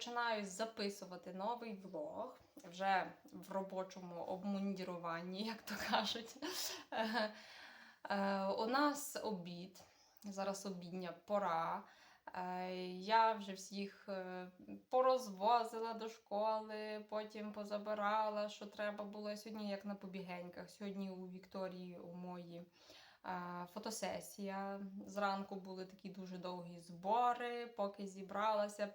Розпочинаю записувати новий влог вже в робочому обмундіруванні, як то кажуть. Е, У нас обід, зараз обідня пора. Е, Я вже всіх е, порозвозила до школи, потім позабирала, що треба було сьогодні, як на побігеньках. Сьогодні у Вікторії, у моїй е, фотосесія. Зранку були такі дуже довгі збори, поки зібралася,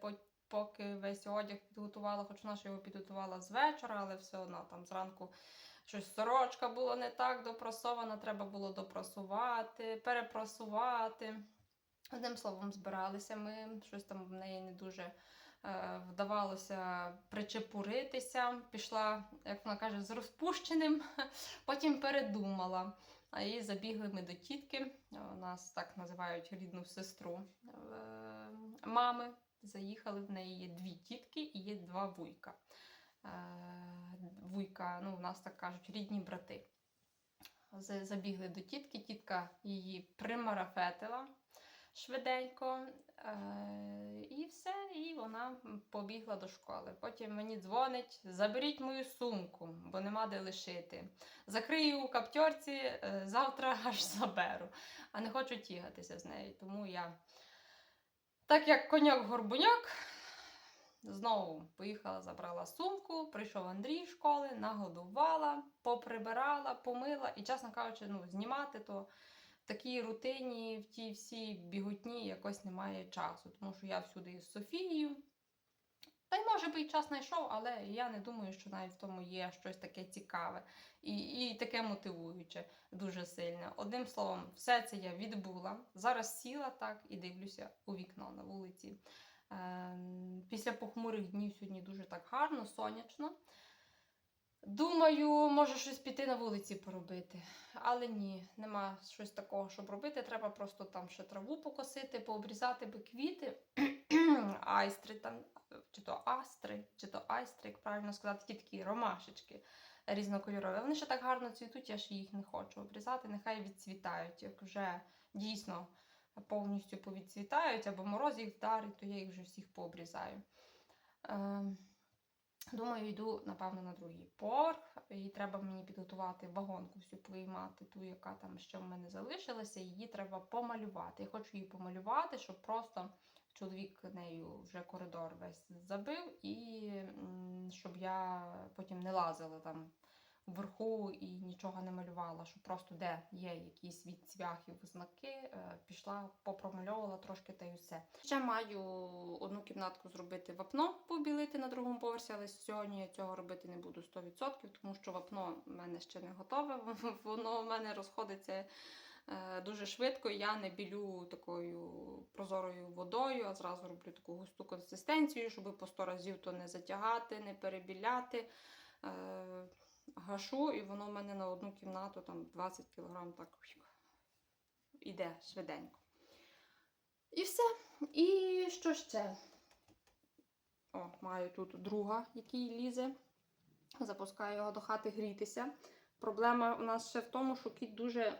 поки весь одяг підготувала, хоч вона його підготувала з вечора, але все одно там зранку щось сорочка була не так допрасована, треба було допрасувати, перепрасувати. Одним словом, збиралися ми, щось там в неї не дуже е, вдавалося причепуритися. Пішла, як вона каже, з розпущеним, потім передумала. І забігли ми до тітки. Нас так називають рідну сестру е, мами. Заїхали в неї є дві тітки і є два вуйка. Е, Вуйка, ну, у нас так кажуть, рідні брати. Забігли до тітки, тітка її примарафетила швиденько. Е, і все, і вона побігла до школи. Потім мені дзвонить: заберіть мою сумку, бо нема де лишити. Закрию у каптьорці, е, завтра аж заберу. А не хочу тягатися з нею. Тому я, так як коняк-горбуняк, знову поїхала, забрала сумку, прийшов Андрій з школи, нагодувала, поприбирала, помила. І, чесно кажучи, ну, знімати то в такій рутині, в тій всій бігутні якось немає часу, тому що я всюди з Софією. Та й може би і час знайшов, але я не думаю, що навіть в тому є щось таке цікаве і, і таке мотивуюче дуже сильно. Одним словом, все це я відбула. Зараз сіла так і дивлюся у вікно на вулиці. Ем, Після похмурих днів сьогодні дуже так гарно, сонячно. Думаю, може щось піти на вулиці поробити. Але ні, нема щось такого, щоб робити. Треба просто там ще траву покосити, пообрізати би квіти, айстри там, чи то астри, чи то айстри, як правильно сказати, ті такі ромашечки різнокольорові. Вони ще так гарно цвітуть, я ж їх не хочу обрізати, нехай відцвітають. Як вже дійсно повністю повідцвітають, або мороз їх вдарить, то я їх вже всіх пообрізаю. Ем, Думаю, йду, напевно, на другий поверх. І треба мені підготувати вагонку всю повиймати, ту, яка там ще в мене залишилася. Її треба помалювати. Я хочу її помалювати, щоб просто чоловік нею вже коридор весь забив, і щоб я потім не лазила там вверху і нічого не малювала, щоб просто де є якісь від цвяхів знаки, е, пішла, попромальовувала трошки та й усе. Ще маю одну кімнатку зробити вапно, побілити на другому поверсі, але сьогодні я цього робити не буду 100%, тому що вапно в мене ще не готове. Воно в мене розходиться. Е, Дуже швидко я не білю такою прозорою водою, а зразу роблю таку густу консистенцію, щоб по 100 разів то не затягати, не перебіляти. Е, Гашу, і воно в мене на одну кімнату там 20 кг так іде швиденько. І все. І що ще? О, маю тут друга, який лізе. Запускаю його до хати грітися. Проблема у нас ще в тому, що кіт дуже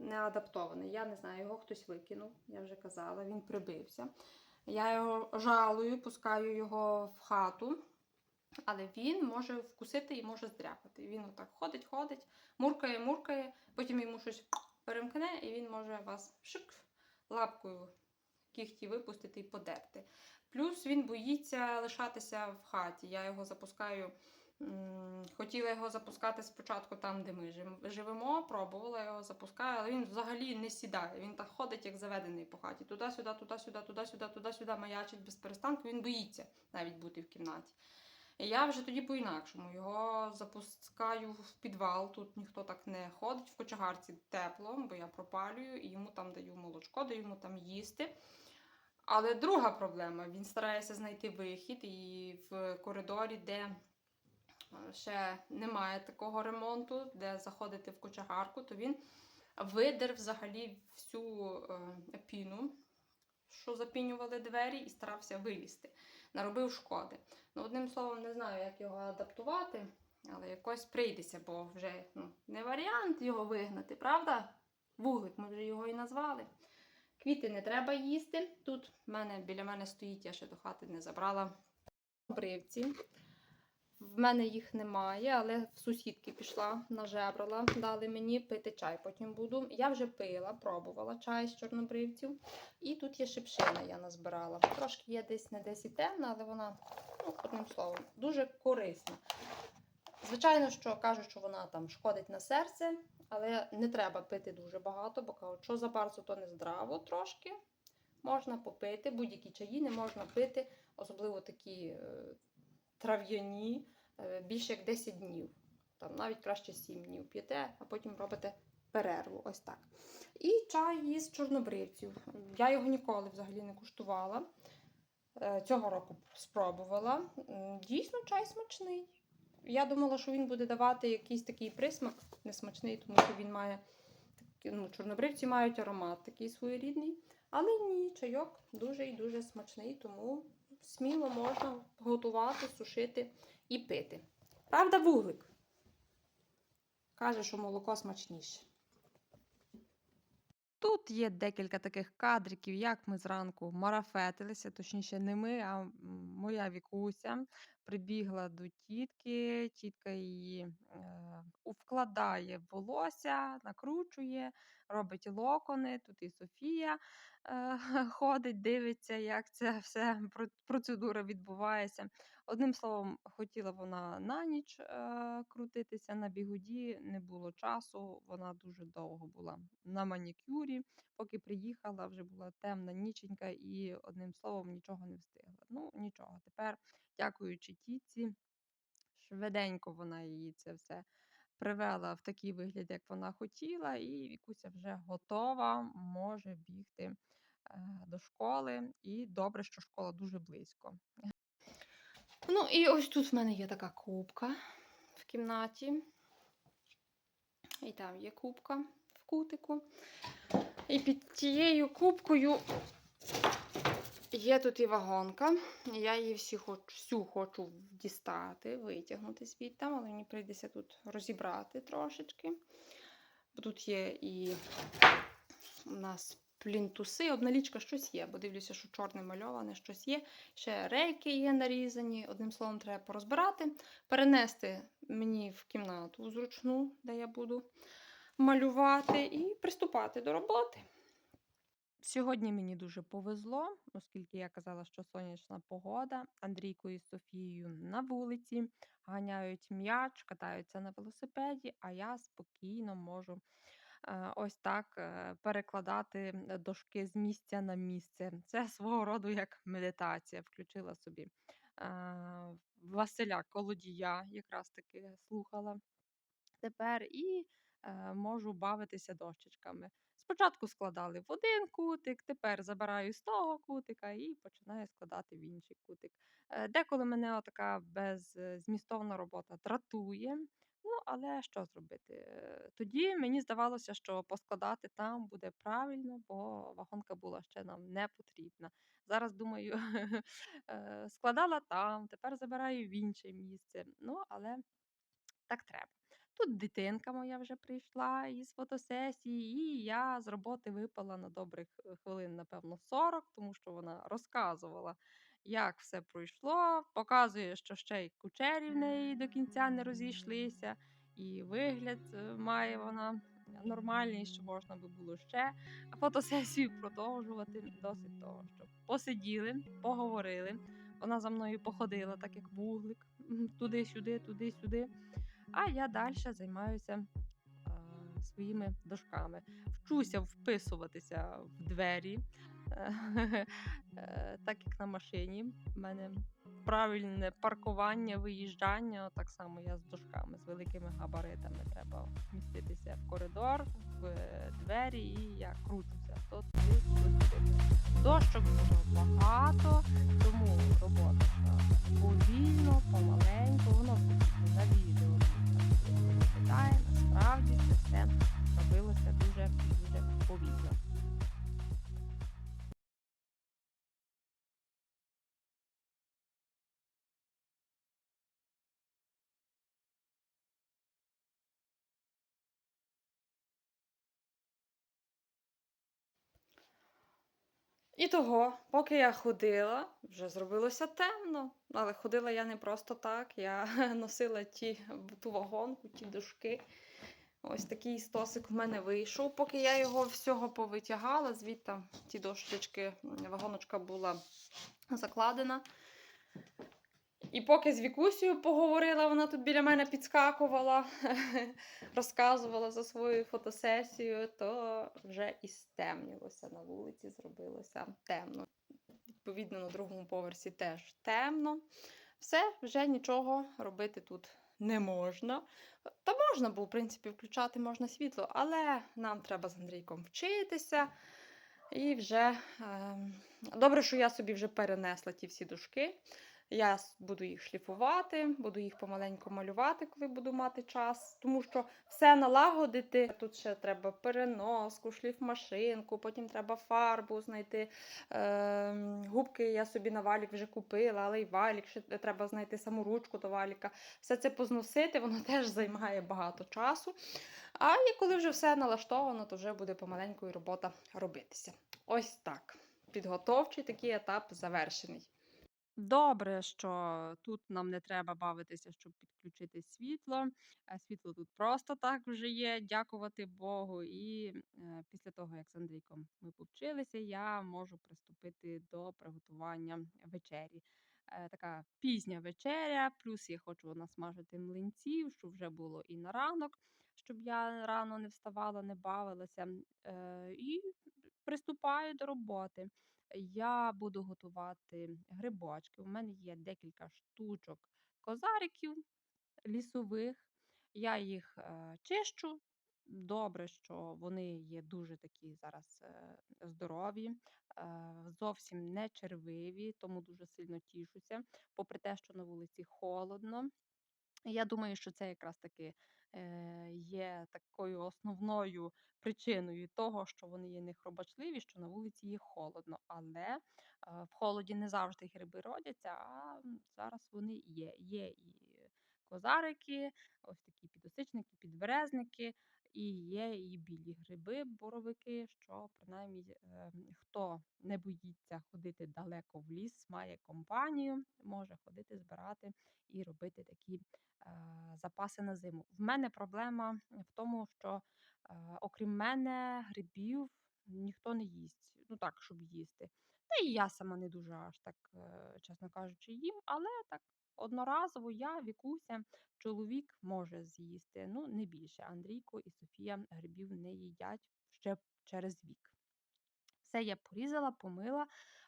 неадаптований. Я не знаю, його хтось викинув, я вже казала, він прибився. Я його жалую, пускаю його в хату. Але він може вкусити і може здряпати. Він отак ходить, ходить, муркає, муркає, потім йому щось перемкне, і він може вас шик лапкою кіхті випустити і подерти. Плюс він боїться лишатися в хаті. Я його запускаю. Хотіла його запускати спочатку там, де ми живемо, пробувала його запускаю, але він взагалі не сідає. Він так ходить, як заведений по хаті. Туди-сюди, туди-сюди, туди-сюди, туди-сюди маячить без перестанку. Він боїться навіть бути в кімнаті. І я вже тоді по-інакшому його запускаю в підвал. Тут ніхто так не ходить. В кочегарці тепло, бо я пропалюю і йому там даю молочко, даю йому там їсти. Але друга проблема: він старається знайти вихід, і в коридорі, де ще немає такого ремонту, де заходити в кочегарку, то він видер взагалі всю е, піну, що запінювали двері, і старався вилізти. Наробив шкоди. Ну, одним словом, не знаю, як його адаптувати, але якось прийдеться, бо вже ну, не варіант його вигнати, правда? Вуглик, ми вже його і назвали. Квіти не треба їсти. Тут в мене біля мене стоїть, я ще до хати не забрала бривці. В мене їх немає, але в сусідки пішла, нажебрала, дали мені пити чай. Потім буду. Я вже пила, пробувала чай з чорнобривців. І тут є шипшина, я назбирала. Трошки є десь не десь і темна, але вона, ну, одним словом, дуже корисна. Звичайно, що кажуть, що вона там шкодить на серце, але не треба пити дуже багато, бо кажуть, що за барсу, то не здраво трошки. Можна попити, будь-які чаї не можна пити, особливо такі е, трав'яні, е, більше як 10 днів. Там навіть краще 7 днів п'єте, а потім робите перерву. Ось так. І чай із чорнобривців. Я його ніколи взагалі не куштувала. Е, Цього року спробувала. Дійсно, чай смачний. Я думала, що він буде давати якийсь такий присмак несмачний, тому що він має ну, чорнобривці мають аромат такий своєрідний. Але ні, чайок дуже і дуже смачний, тому сміло можна готувати, сушити і пити. Правда, вуглик? Каже, що молоко смачніше. Тут є декілька таких кадриків, як ми зранку марафетилися, точніше, не ми, а моя вікуся прибігла до тітки, тітка її е, вкладає в волосся, накручує, робить локони. Тут і Софія е, ходить, дивиться, як ця вся процедура відбувається. Одним словом, хотіла вона на ніч е, крутитися на бігуді, не було часу. Вона дуже довго була на манікюрі. Поки приїхала, вже була темна ніченька, і одним словом нічого не встигла. Ну нічого. Тепер, дякуючи тітці, швиденько вона її це все привела в такий вигляд, як вона хотіла, і Вікуся вже готова, може бігти е, до школи. І добре, що школа дуже близько. Ну, і ось тут в мене є така кубка в кімнаті. І там є кубка в кутику. І під тією кубкою є тут і вагонка. Я її всі хочу, всю хочу дістати, витягнути звідти, але мені прийдеться тут розібрати трошечки. Бо тут є і у нас плінтуси, обналічка щось є, бо дивлюся, що чорне мальоване, щось є. Ще рейки є нарізані. Одним словом, треба порозбирати, перенести мені в кімнату зручну, де я буду малювати, і приступати до роботи. Сьогодні мені дуже повезло, оскільки я казала, що сонячна погода. Андрійко із Софією на вулиці ганяють м'яч, катаються на велосипеді, а я спокійно можу е, ось так е, перекладати дошки з місця на місце. Це свого роду як медитація. Включила собі е, Василя Колодія, якраз таки слухала тепер, і можу бавитися дощечками. Спочатку складали в один кутик, тепер забираю з того кутика і починаю складати в інший кутик. Е, Деколи мене така беззмістовна робота дратує. Ну, але що зробити? Е, Тоді мені здавалося, що поскладати там буде правильно, бо вагонка була ще нам не потрібна. Зараз думаю, е, складала там, тепер забираю в інше місце. Ну, але так треба. Тут дитинка моя вже прийшла із фотосесії, і я з роботи випала на добрих е, хвилин, напевно, 40, тому що вона розказувала, як все пройшло. Показує, що ще й кучері в неї до кінця не розійшлися, і вигляд е, має вона нормальний, що можна би було ще фотосесію продовжувати. Досить того, що посиділи, поговорили. Вона за мною походила, так як вуглик, туди-сюди, туди-сюди. А я далі займаюся а, своїми дошками. Вчуся вписуватися в двері, так як на машині. У мене правильне паркування, виїжджання. Так само я з дошками, з великими габаритами. Треба вміститися в коридор, в е, двері, і я кручуся. То туди. Дощок дуже багато, тому робота повільно, помаленьку, воно на відео. Насправді це все робилося дуже дуже повільно. І того, поки я ходила, вже зробилося темно. Але ходила я не просто так. Я носила ті, ту вагонку, ті дошки. Ось такий стосик в мене вийшов. Поки я його всього повитягала, звідти ті дошечки, вагоночка була закладена. І поки з Вікусею поговорила, вона тут біля мене підскакувала, розказувала за свою фотосесію, то вже і стемнілося на вулиці, зробилося темно. Відповідно, на другому поверсі теж темно. Все, вже нічого робити тут не можна. Та можна було, в принципі, включати можна світло, але нам треба з Андрійком вчитися. І вже ем, добре, що я собі вже перенесла ті всі дужки. Я буду їх шліфувати, буду їх помаленьку малювати, коли буду мати час. Тому що все налагодити. Тут ще треба переноску, шліфмашинку, потім треба фарбу знайти. Ем, губки я собі на валік вже купила, але й валік, ще треба знайти саму ручку до валіка. Все це позносити, воно теж займає багато часу. А і коли вже все налаштовано, то вже буде помаленьку і робота робитися. Ось так. Підготовчий такий етап завершений. Добре, що тут нам не треба бавитися, щоб підключити світло. Світло тут просто так вже є, дякувати Богу. І е, після того, як з Андрійком ми повчилися, я можу приступити до приготування вечері. Е, Така пізня вечеря, плюс я хочу насмажити млинців, щоб вже було і на ранок, щоб я рано не вставала, не бавилася. Е, І приступаю до роботи. Я буду готувати грибочки. У мене є декілька штучок козариків лісових. Я їх е, чищу. Добре, що вони є дуже такі зараз е, здорові, е, зовсім не червиві, тому дуже сильно тішуся. Попри те, що на вулиці холодно. Я думаю, що це якраз таки є такою основною причиною того, що вони є нехробачливі, що на вулиці є холодно. Але е, в холоді не завжди гриби родяться, а зараз вони є. Є і козарики, ось такі підосичники, підберезники, і є і білі гриби, боровики, що принаймні е, хто не боїться ходити далеко в ліс, має компанію, може ходити збирати і робити такі е, запаси на зиму. В мене проблема в тому, що е, окрім мене грибів ніхто не їсть. Ну так, щоб їсти. Та і я сама не дуже аж так, чесно кажучи, їм, але так одноразово я, Вікуся, чоловік може з'їсти. Ну, не більше. Андрійко і Софія грибів не їдять ще через вік. Все я порізала, помила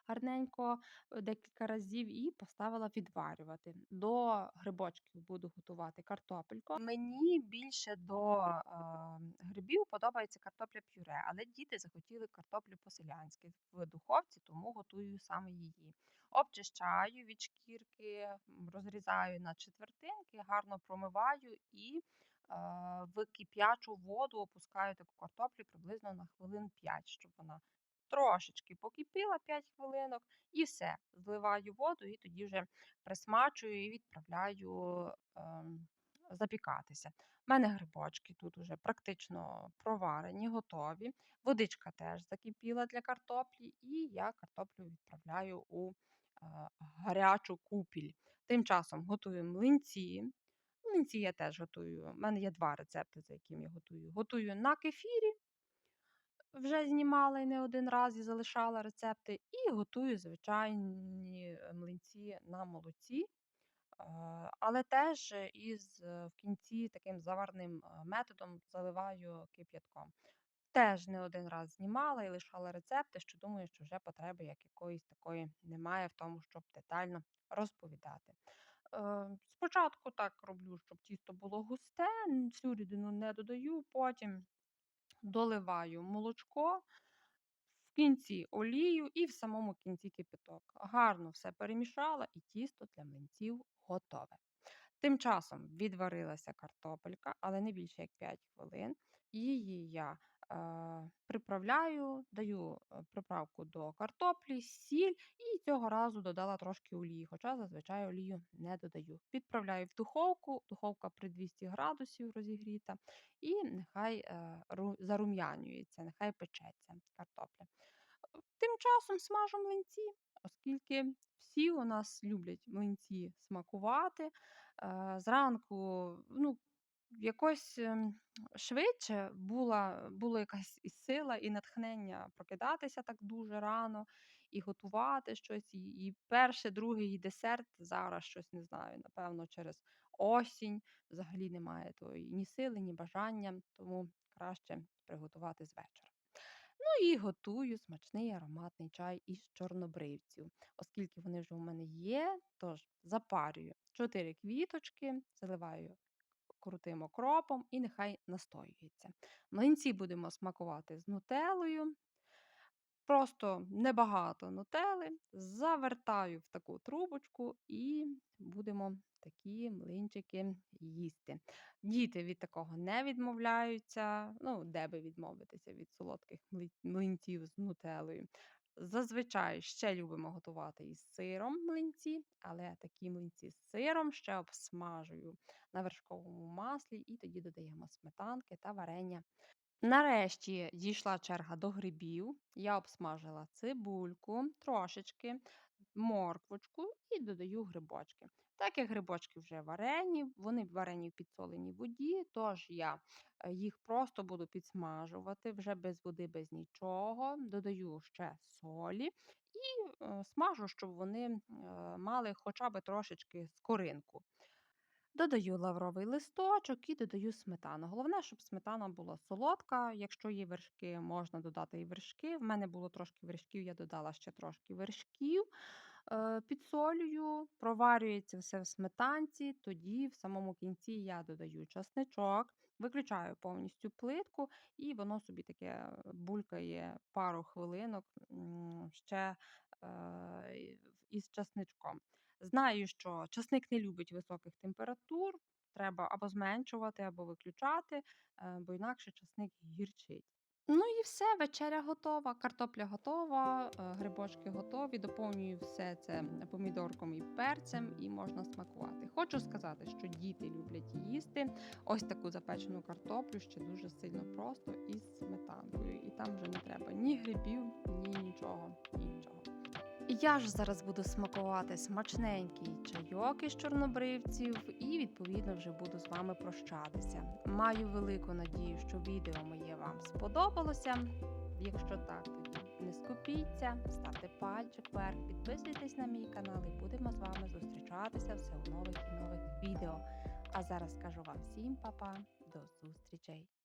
гарненько е, декілька разів і поставила відварювати. До грибочків буду готувати картопельку. Мені більше до е, грибів подобається картопля пюре, але діти захотіли картоплю по-селянськи в духовці, тому готую саме її. Обчищаю від шкірки, розрізаю на четвертинки, гарно промиваю і е, в кип'ячу воду опускаю таку картоплю приблизно на хвилин 5, щоб вона трошечки покипіла 5 хвилинок, і все. Зливаю воду, і тоді вже присмачую і відправляю ем, запікатися. У мене грибочки тут уже практично проварені, готові. Водичка теж закипіла для картоплі, і я картоплю відправляю у гарячу купіль. Тим часом готую млинці. Млинці я теж готую. У мене є два рецепти, за якими я готую. Готую на кефірі, вже знімала і не один раз і залишала рецепти, і готую звичайні е, млинці на молоці. Е, Але теж із е, в кінці таким заварним е, методом заливаю кип'ятком. Теж не один раз знімала і лишала рецепти, що думаю, що вже потреби як якоїсь такої немає в тому, щоб детально розповідати. Е, Спочатку так роблю, щоб тісто було густе, всю рідину не додаю, потім доливаю молочко, в кінці олію і в самому кінці кипяток. Гарно все перемішала, і тісто для млинців готове. Тим часом відварилася картопелька, але не більше як 5 хвилин. Її я приправляю, даю е, приправку до картоплі, сіль і цього разу додала трошки олії, хоча зазвичай олію не додаю. Відправляю в духовку, духовка при 200 градусів розігріта, і нехай е, зарум'янюється, нехай печеться картопля. Тим часом смажу млинці, оскільки всі у нас люблять млинці смакувати. Е, зранку, ну, якось ем, швидше була, була якась і сила, і натхнення прокидатися так дуже рано, і готувати щось. І, і перший, другий десерт зараз щось не знаю. Напевно, через осінь взагалі немає тої ні сили, ні бажання, тому краще приготувати з вечора. Ну і готую смачний ароматний чай із чорнобривців. Оскільки вони вже у мене є, тож запарюю 4 квіточки, заливаю крутим окропом і нехай настоюється. Млинці будемо смакувати з нутелою. Просто небагато нутели, завертаю в таку трубочку і будемо такі млинчики їсти. Діти від такого не відмовляються, ну, де би відмовитися від солодких млинців з нутелою. Зазвичай ще любимо готувати із сиром млинці, але такі млинці з сиром ще обсмажую на вершковому маслі, і тоді додаємо сметанки та варення Нарешті дійшла черга до грибів. Я обсмажила цибульку, трошечки, морквочку і додаю грибочки. Так як грибочки вже варені, вони варені в підсоленій воді, тож я е, їх просто буду підсмажувати вже без води, без нічого. Додаю ще солі і е, смажу, щоб вони е, мали хоча б трошечки скоринку. Додаю лавровий листочок і додаю сметану. Головне, щоб сметана була солодка. Якщо є вершки, можна додати і вершки. В мене було трошки вершків, я додала ще трошки вершків. Е, Підсолюю, проварюється все в сметанці, тоді в самому кінці я додаю часничок, виключаю повністю плитку, і воно собі таке булькає пару хвилинок ще е, із часничком. Знаю, що часник не любить високих температур, треба або зменшувати, або виключати, е, бо інакше часник гірчить. Ну і все, вечеря готова, картопля готова, е, грибочки готові. Доповнюю все це помідорком і перцем, і можна смакувати. Хочу сказати, що діти люблять їсти ось таку запечену картоплю ще дуже сильно просто із сметанкою. І там вже не треба ні грибів, ні нічого іншого. Я ж зараз буду смакувати смачненький чайок із чорнобривців і, відповідно, вже буду з вами прощатися. Маю велику надію, що відео моє вам сподобалося. Якщо так, тоді не скупіться, ставте пальчик вверх, підписуйтесь на мій канал і будемо з вами зустрічатися все у нових і нових відео. А зараз кажу вам всім па-па, до зустрічей!